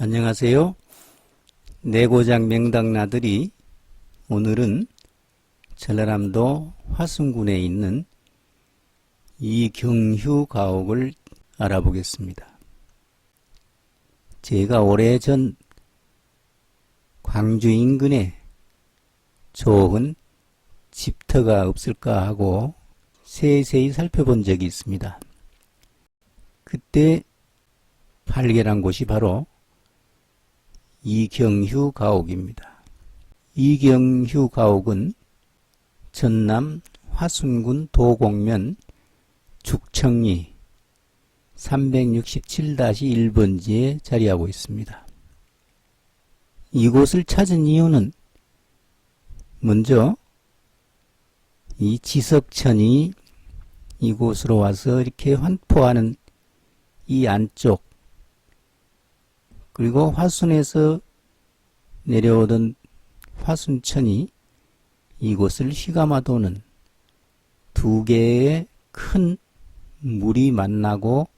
안녕하세요. 내고장 명당나들이 오늘은 전라남도 화순군에 있는 이경휴 가옥을 알아보겠습니다. 제가 오래전 광주 인근에 좋은 집터가 없을까 하고 세세히 살펴본 적이 있습니다. 그때 발견한 곳이 바로 이경휴 가옥입니다. 이경휴 가옥은 전남 화순군 도곡면 죽청리 367-1번지에 자리하고 있습니다. 이곳을 찾은 이유는 먼저 이 지석천이 이곳으로 와서 이렇게 환포하는 이 안쪽 그리고 화순에서 내려오던 화순천이 이곳을 휘감아 도는 두 개의 큰 물이 만나고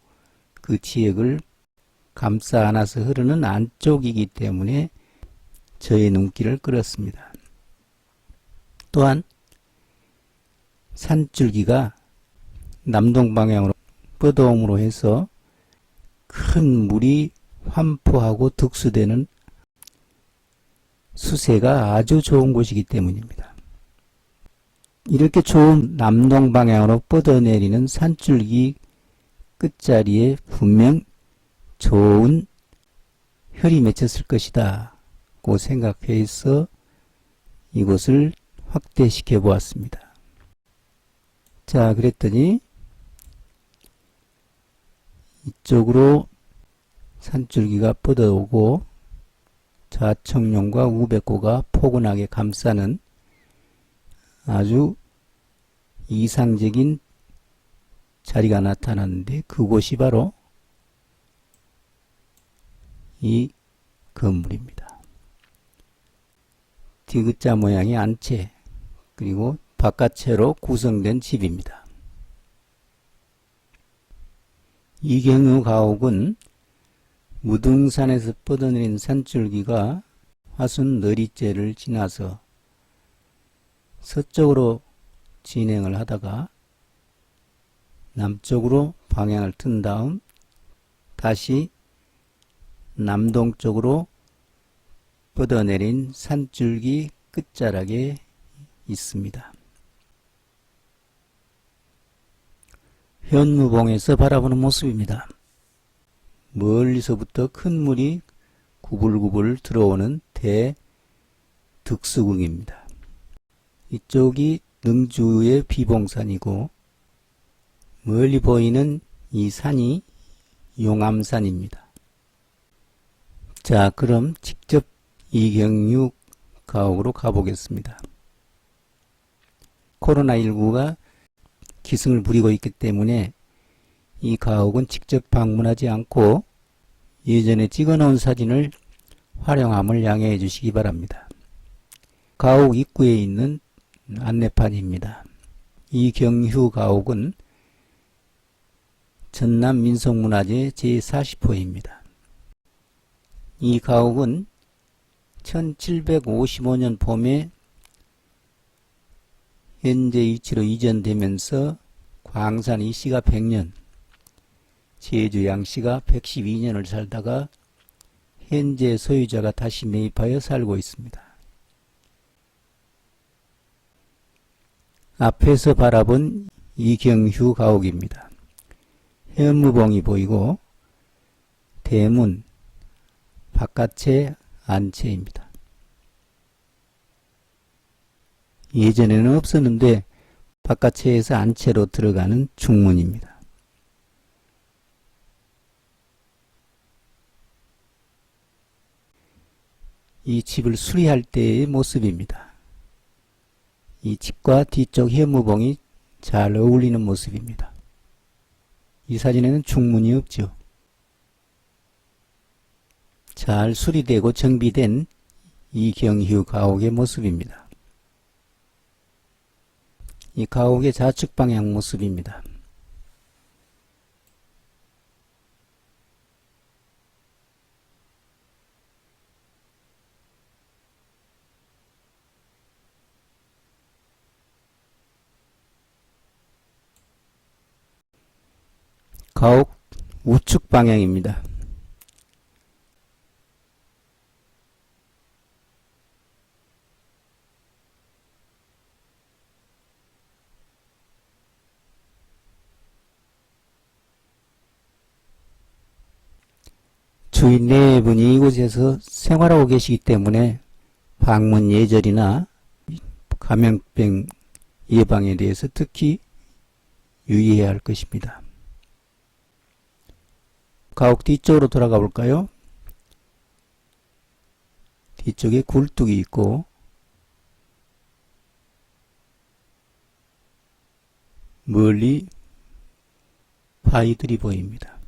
그 지역을 감싸 안아서 흐르는 안쪽이기 때문에 저의 눈길을 끌었습니다. 또한 산줄기가 남동 방향으로 뻗어옴으로 해서 큰 물이 환포하고 득수되는 수세가 아주 좋은 곳이기 때문입니다. 이렇게 좋은 남동 방향으로 뻗어내리는 산줄기 끝자리에 분명 좋은 혈이 맺혔을 것이다. 고 생각해서 이곳을 확대시켜 보았습니다. 자, 그랬더니 이쪽으로 산줄기가 뻗어오고 좌청룡과 우백고가 포근하게 감싸는 아주 이상적인 자리가 나타났는데 그곳이 바로 이 건물입니다. 디귿자 모양의 안채 그리고 바깥채로 구성된 집입니다. 이경우 가옥은 무등산에서 뻗어내린 산줄기가 화순 너리째를 지나서 서쪽으로 진행을 하다가 남쪽으로 방향을 튼 다음 다시 남동쪽으로 뻗어내린 산줄기 끝자락에 있습니다. 현무봉에서 바라보는 모습입니다. 멀리서부터 큰 물이 구불구불 들어오는 대득수궁입니다. 이쪽이 능주의 비봉산이고 멀리 보이는 이 산이 용암산입니다. 자, 그럼 직접 이경유 가옥으로 가보겠습니다. 코로나19가 기승을 부리고 있기 때문에 이 가옥은 직접 방문하지 않고 예전에 찍어놓은 사진을 활용함을 양해해 주시기 바랍니다. 가옥 입구에 있는 안내판입니다. 이경휴 가옥은 전남 민속문화재 제40호입니다. 이 가옥은 1755년 봄에 현재 위치로 이전되면서 광산 이씨가 100년, 제주 양씨가 112년을 살다가 현재 소유자가 다시 매입하여 살고 있습니다. 앞에서 바라본 이경휴 가옥입니다. 현무봉이 보이고 대문, 바깥의 안채입니다. 예전에는 없었는데 바깥채에서 안채로 들어가는 중문입니다. 이 집을 수리할 때의 모습입니다. 이 집과 뒤쪽 현무봉이 잘 어울리는 모습입니다. 이 사진에는 중문이 없죠. 잘 수리되고 정비된 이경휴 가옥의 모습입니다. 이 가옥의 좌측 방향 모습입니다. 가옥 우측 방향입니다. 주인 네 분이 이곳에서 생활하고 계시기 때문에 방문 예절이나 감염병 예방에 대해서 특히 유의해야 할 것입니다. 가옥 뒤쪽으로 돌아가 볼까요? 뒤쪽에 굴뚝이 있고 멀리 바위들이 보입니다.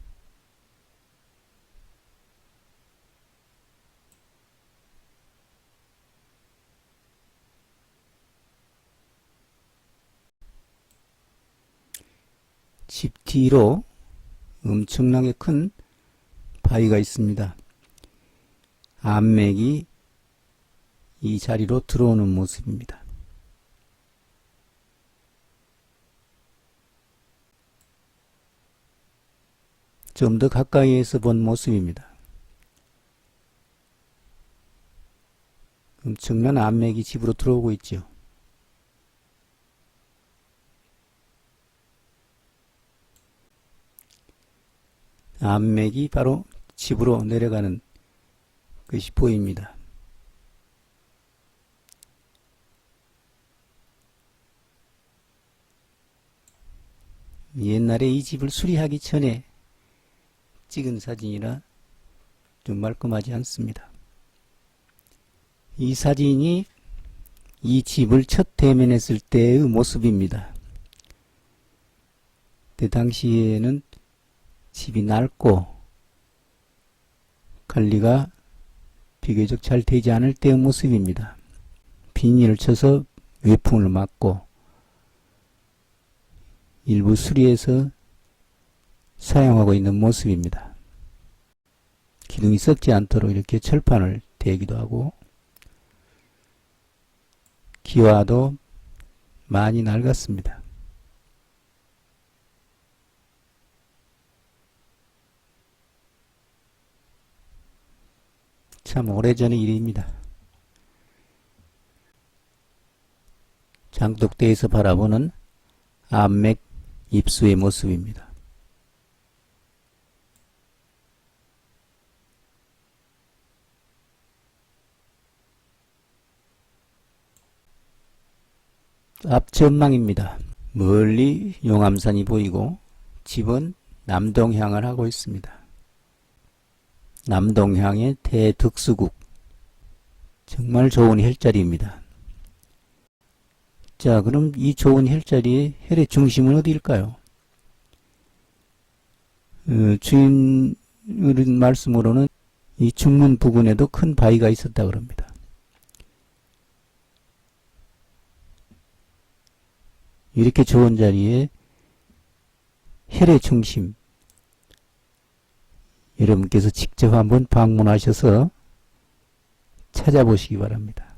집 뒤로 엄청나게 큰 바위가 있습니다. 암맥이 이 자리로 들어오는 모습입니다. 좀 더 가까이에서 본 모습입니다. 엄청난 암맥이 집으로 들어오고 있죠. 암맥이 바로 집으로 내려가는 것이 보입니다. 옛날에 이 집을 수리하기 전에 찍은 사진이라 좀 말끔하지 않습니다. 이 사진이 이 집을 첫 대면했을 때의 모습입니다. 그 당시에는 집이 낡고 관리가 비교적 잘 되지 않을 때의 모습입니다. 비닐을 쳐서 외풍을 막고 일부 수리해서 사용하고 있는 모습입니다. 기둥이 썩지 않도록 이렇게 철판을 대기도 하고 기와도 많이 낡았습니다. 참 오래전의 일입니다. 장독대에서 바라보는 암맥 입수의 모습입니다. 앞 전망입니다. 멀리 용암산이 보이고 집은 남동향을 하고 있습니다. 남동향의 대득수국 정말 좋은 혈자리입니다. 자 그럼 이 좋은 혈자리의 혈의 중심은 어디일까요? 어, 주인 말씀으로는 이 중문 부근에도 큰 바위가 있었다 그럽니다. 이렇게 좋은 자리에 혈의 중심 여러분께서 직접 한번 방문하셔서 찾아보시기 바랍니다.